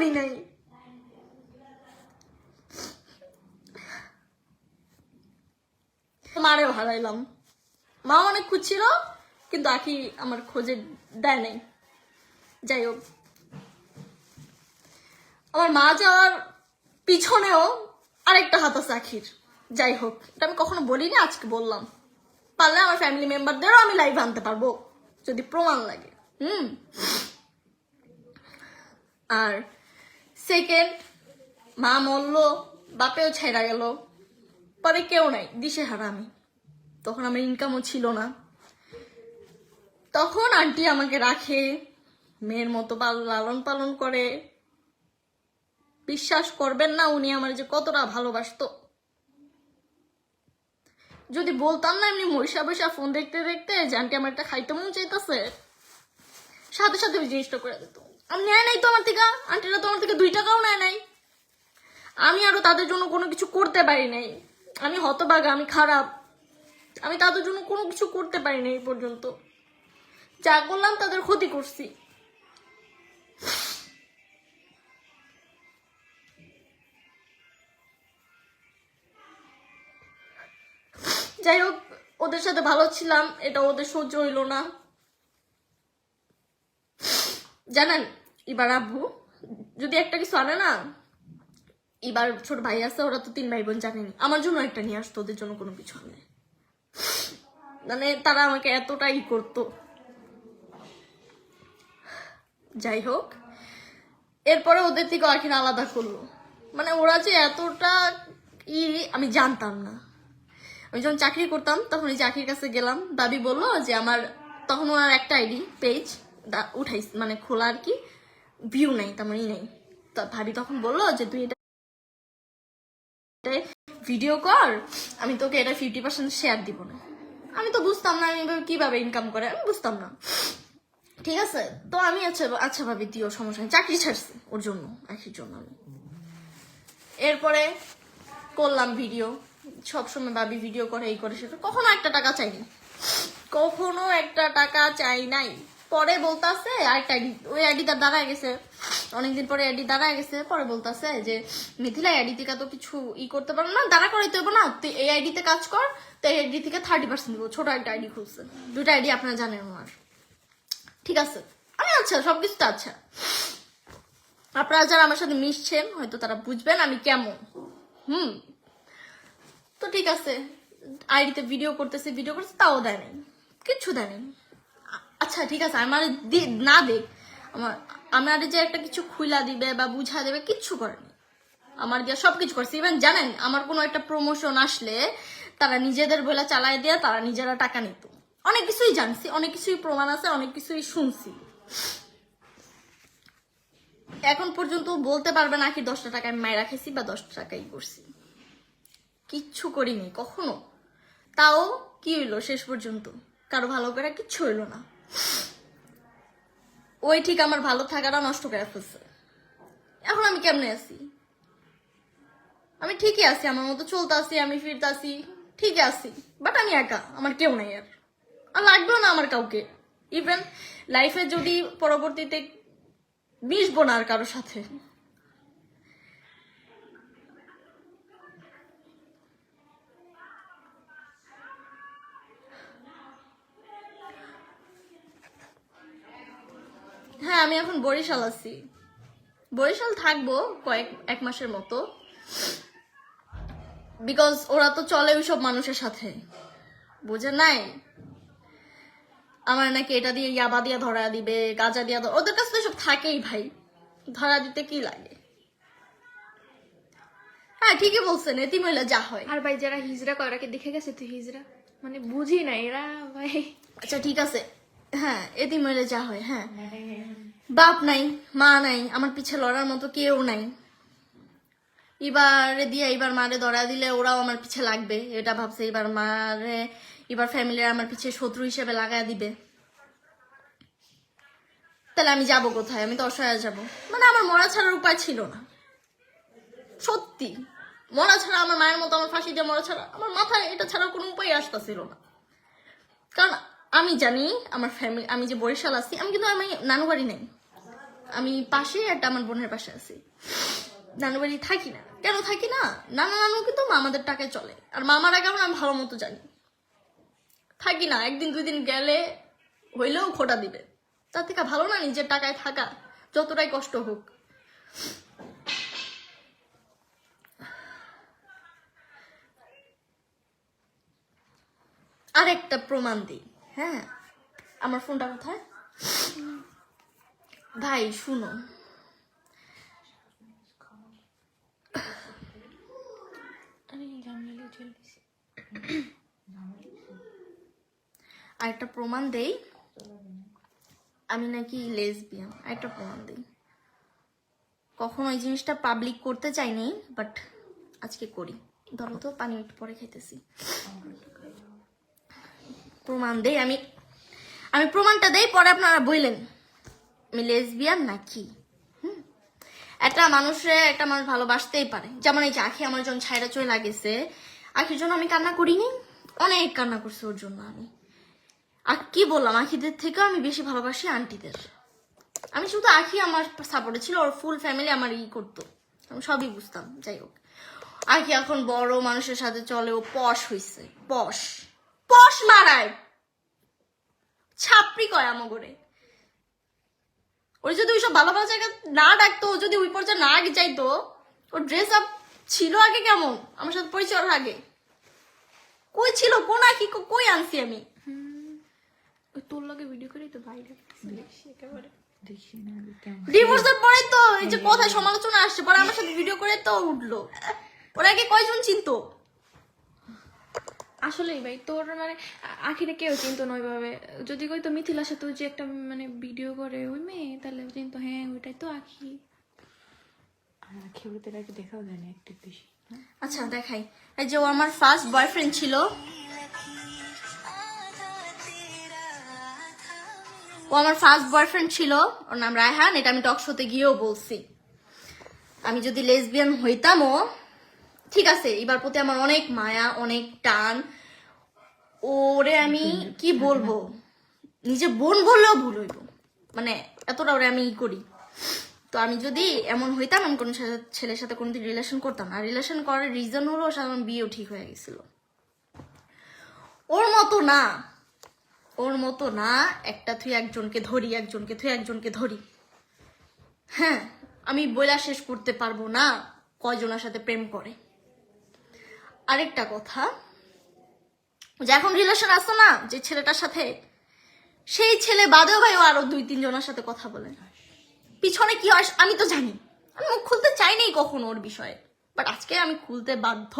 করি নাই। মারেও হারাইলাম মা অনেক খুঁজছিল, কিন্তু আখি আমার খোঁজে দেয় নাই। যাই হোক। আমার মা যাওয়ার পিছনেও আরেকটা হাত আছে আখির। যাই হোক, এটা আমি কখনো বলিনি, আজকে বললাম। পারলে আমার ফ্যামিলি মেম্বারদেরও আমি লাইভ আনতে পারব, যদি প্রমাণ লাগে। হুম। আর সেকেন্ড, মা মরল, বাপেও ছেড়া গেল। পরে কেউ নাই দিশে হারা আমি। তখন আমার ইনকামও ছিল না। তখন আন্টি আমাকে রাখে, মেয়ের মতো লালন পালন করে। বিশ্বাস করবেন না, উনি আমার যে কতটা ভালোবাসতো। যদি বলতাম না, এমনি মরিষা বৈশা ফোন দেখতে দেখতে যে আন্টি আমার একটা খাইতে মন চাইতেছে, সাথে সাথে জিনিসটা করে দিত। আমি নেয় নাই তো আমার থেকে। আন্টিরা তো আমার থেকে দুই টাকাও নেয় নাই। আমি আরও তাদের জন্য কোনো কিছু করতে পারি নাই। আমি হতবাগা আমি খারাপ। আমি তাদের জন্য কোনো কিছু করতে পারি নাই এই পর্যন্ত। যা করলাম তাদের ক্ষতি করছি। যাই হোক, ওদের সাথে ভালো ছিলাম, এটা ওদের সহ্য হইল না। জানেন এবার আব্বু, যদি একটা কিছু আনে না, এবার ছোট ভাই আছে, ওরা তো তিন ভাই বোন জানেনি। আমার জন্য একটা নিয়ে আসতো, ওদের জন্য কোনো কিছু আনে। মানে তারা আমাকে এতটাই করতো। যাই হোক, এরপরে ওদের থেকে আখির আলাদা করল। মানে ওরা যে এতটা ই, আমি জানতাম না। আমি যখন চাকরি করতাম, তখন এই চাকরির কাছে গেলাম। দাবি বলল যে আমার, তখন ওনার একটা আইডি, পেজ উঠাইস মানে খোলা আর কি ভিউ নেই তেমন ই নেই। তো ভাবি তখন বলল যে, তুই এটা ভিডিও কর, আমি তোকে এটা ফিফটি পার্সেন্ট শেয়ার দিব না। আমি তো বুঝতাম না, আমি কীভাবে ইনকাম করে, আমি বুঝতাম না। ঠিক আছে, তো আমি আচ্ছা আচ্ছা ভাবি, দিও, সমস্যা নেই। চাকরি ছাড়ছি ওর জন্য, একই জন্য আমি। এরপরে করলাম ভিডিও সবসময় ভাবি ভিডিও করে, এই করে সেটা কখনো একটা টাকা চাইনি। কখনো একটা টাকা চাই নাই। পরে বলতাছে, আরেকটা আইডি ওই আইডিটা দাঁড়ায় গেছে। অনেকদিন পরে আইডি দাঁড়ায় গেছে, পরে বলতাছে যে, মিথিলা আইডি থেকে তো কিছু ই করতে পারো না, দাঁড়া করাইতে হবে না, তুই এই আইডিতে কাজ কর, তো এই আইডি থেকে থার্টি পার্সেন্ট দেবো ছোট একটা আইডি খুলছে। দুটা আইডি আপনারা জানেন আমার। ঠিক আছে? আমি আচ্ছা সবকিছু তো আচ্ছা। আপনারা যারা আমার সাথে মিশছেন, হয়তো তারা বুঝবেন আমি কেমন। হুম। তো ঠিক আছে আইডিতে ভিডিও করতেছে ভিডিও করতেছে তাও দেয় নাই। কিচ্ছু দেয় নাই। আচ্ছা ঠিক আছে, আমার না দেখ, আমার আমার যে একটা কিছু খুইলা দিবে বা বুঝা দেবে, কিচ্ছু করেনি আমার দিয়ে সবকিছু করছে। ইভেন জানেন, আমার কোনো একটা প্রমোশন আসলে তারা নিজেদের বলে চালায় দিয়ে তারা নিজেরা টাকা নিত। অনেক কিছুই জানছি, অনেক কিছুই প্রমাণ আছে, অনেক কিছুই শুনছি। এখন পর্যন্ত বলতে পারবে না কি দশটা টাকায় মায়েরা খেয়েছি বা দশ টাকাই করছি। কিচ্ছু করিনি, কখনো। তাও কি হইল শেষ পর্যন্ত? কারও ভালো করে কিচ্ছু হইল না। ওই ঠিক আমার ভালো থাকাটা নষ্ট করে ফেলছে। এখন আমি কেমনে আছি? আমি ঠিকই আছি, আমার মতো চলতে আছি, আমি ফিরতে আছি, ঠিকই আছি। বাট আমি একা, আমার কেউ নেই আর। আর লাগবেও না আমার কাউকে। ইভেন লাইফে যদি পরবর্তীতে মিশবো না আর কারোর সাথে। আমি এখন বরিশাল আছি। বরিশাল থাকব কয়েক এক মাসের মতো। বিকজ ওরা তো চলে ওইসব মানুষের সাথে। বুঝে নাই? আমার নাকি এটা দিয়ে ইয়াবা দিয়া ধরা দিবে গাজা দিয়া ওদের কাছে তো সব থাকেই ভাই। ধরা দিতে কি লাগে? হ্যাঁ ঠিকই বলছেন এটি মহিলা যা হয়। আর ভাই যারা হিজরা করে ওরা কি দেখে গেছে তুই হিজরা? মানে বুঝি না এরা ভাই। আচ্ছা ঠিক আছে। হ্যাঁ এটি মহিলা যা হয়। হ্যাঁ বাপ নাই, মা নাই, আমার পিছে লড়ার মতো কেউ নাই। এবারে দিয়ে এবার মারে ধরা দিলে ওরাও আমার পিছে লাগবে, এটা ভাবছে। এবার মারে, এবার ফ্যামিলির আমার পিছে শত্রু হিসেবে লাগায় দিবে। তাহলে আমি যাব কোথায়? আমি তো অসহায় যাব। মানে আমার মরা ছাড়ার উপায় ছিল না। সত্যি। মরা ছাড়া আমার মায়ের মতো আমার ফাঁসি দিয়ে মরা ছাড়া আমার মাথায় এটা ছাড়া কোনো উপায় আসতেছিল না। কারণ আমি জানি, আমার ফ্যামিলি আমি যে বরিশাল আছি, আমি কিন্তু আমি নানু বাড়ি নেই। আমি পাশে একটা আমার বোনের পাশে আছি। নানু বাড়ি থাকি না। কেন থাকি না? নানা নানু কিন্তু মামাদের টাকায় চলে। আর মামারা কেমন আমি ভালো মতো জানি। থাকি না। একদিন দুই দিন গেলে হইলেও খোটা দিবে। তার থেকে ভালো না নিজের টাকায় থাকা। যতটাই কষ্ট হোক। আরেকটা প্রমাণ দিই। হ্যাঁ? আমার ফোনটা কোথায়? ভাই, শুনো। আরেকটা প্রমাণ দেই। আমি নাকি লেসবিয়ান আরেকটা প্রমাণ দেই। কখনো ওই জিনিসটা পাবলিক করতে চাইনি বাট আজকে করি। ধরো তো, পানি একটু পরে খাইতেছি। প্রমাণ দেই, আমি আমি প্রমাণটা দেই, পরে আপনারা বললেন আমি লেসবিয়ান নাকি? একটা মানুষে একটা মানুষ ভালোবাসতেই পারে। যেমন এই যে আখি আমার যখন ছাইরা চলে লাগেছে আখির জন্য আমি কান্না করিনি। অনেক কান্না করছি ওর জন্য আমি। আর কি বললাম? আখিদের থেকেও আমি বেশি ভালোবাসি আন্টিদের আমি শুধু আখি আমার সাপোর্টে ছিল, ওর ফুল ফ্যামিলি আমার ই করতো। আমি সবই বুঝতাম, যাই হোক। আখি এখন বড় মানুষের সাথে চলে, ও পশ হইছে। পশ পশ মারায়। ছাপড়ি কয় আমগরে। ওর যদি ওইসব ভালো ভালো জায়গা না ডাকতো ও যদি ওই পর্যায়ে না আগে যাইতো ওর ড্রেস আপ ছিল আগে কেমন? আমার সাথে পরিচয় আগে। কই ছিল? কোন কো- কই আনছি আমি? তোর লগে ভিডিও করি তো বাইরে একেবারে। ডিভোর্সের পরে তো এই যে কথায় সমালোচনা আসছে পরে আমার সাথে ভিডিও করে তো উঠল। ওরা আগে কয়জন চিনতো? আসলেই ভাই তোর মানে আখিরে কেউ চিনতো না ওইভাবে। যদি কই তো মিথিলার সাথে যে একটা মানে ভিডিও করে ওই মেয়ে তাহলে চিনতো হ্যাঁ ওইটাই তো আখি। খেউড়িতে আগে দেখাও যায় না একটু বেশি? আচ্ছা দেখাই। এই যে ও আমার ফার্স্ট বয়ফ্রেন্ড ছিল। ও আমার ফার্স্ট বয়ফ্রেন্ড ছিল। ওর নাম রায়হান এটা আমি টক শোতে গিয়েও বলছি। আমি যদি লেসবিয়ান হইতামও ঠিক আছে, এবার প্রতি আমার অনেক মায়া, অনেক টান। ওরে আমি কি বলব? নিজে বোন বললেও ভুল হইব। মানে এতটা ওরে আমি ই করি। তো আমি যদি এমন হইতাম, আমি কোনো ছেলের সাথে কোনোদিন রিলেশন করতাম না। রিলেশন করার রিজন হলো সাধারণ বিয়েও ঠিক হয়ে গেছিল। ওর মতো না। ওর মতো না, একটা থুই একজনকে ধরি, একজনকে থুই একজনকে ধরি। হ্যাঁ আমি বইলা শেষ করতে পারব না। কয়জনের সাথে প্রেম করে? আরেকটা কথা। যে এখন রিলেশন আসতো না, যে ছেলেটার সাথে, সেই ছেলে বাদেও ভাই ও আরও দুই, তিনজনের সাথে কথা বলে পিছনে কি হয়, আমি তো জানি। আমি মুখ খুলতে চাইনি কখনো ওর বিষয়ে। বাট আজকে আমি খুলতে বাধ্য।